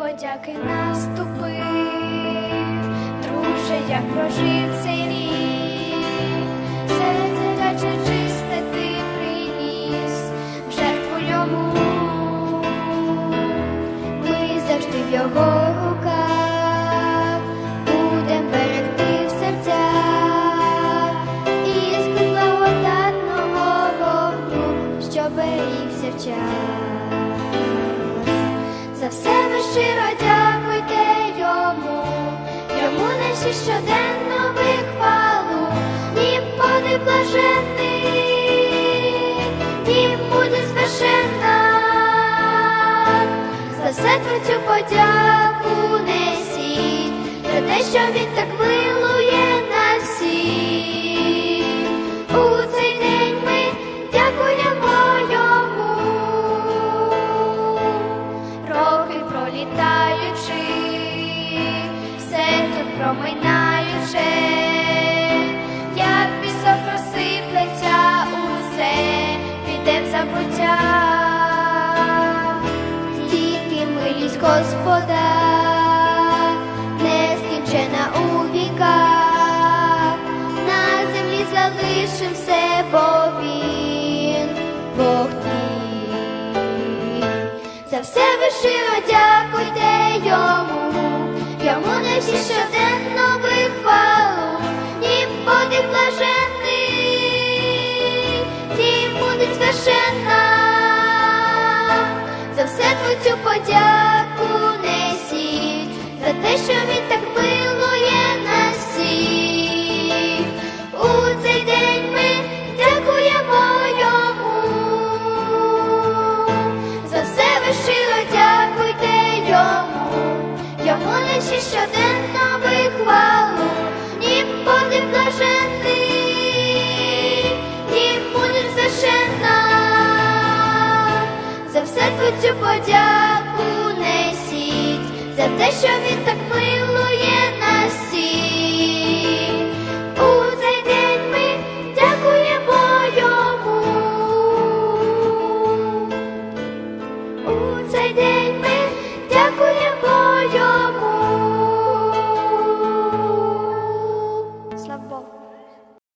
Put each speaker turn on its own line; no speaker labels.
подяки наступив, друже, як прожив цей рік, серце наче чисте ти приніс. В жертву йому. Ми завжди в його руках. Будем берегти в серцях. Іскри благодатного вогню, що берігся в. За все щиро дякуйте йому, йому несі щоденно вихвалу, ні буде блаженний, і буде священна. За все творцю подяку несіть, за те, що він так милує пролітаючи, все тут проминаючи, як пісок розсиплеться усе, піде в забуття. Тільки милість Господа, нескінчена у віках, на землі залишим все, Бог твій. Всі щоденно вихвалу, і буде блаженний, і буде священна. За все твою подяку несіть, за те, що він так цю подяку несіть за те, що він так милує.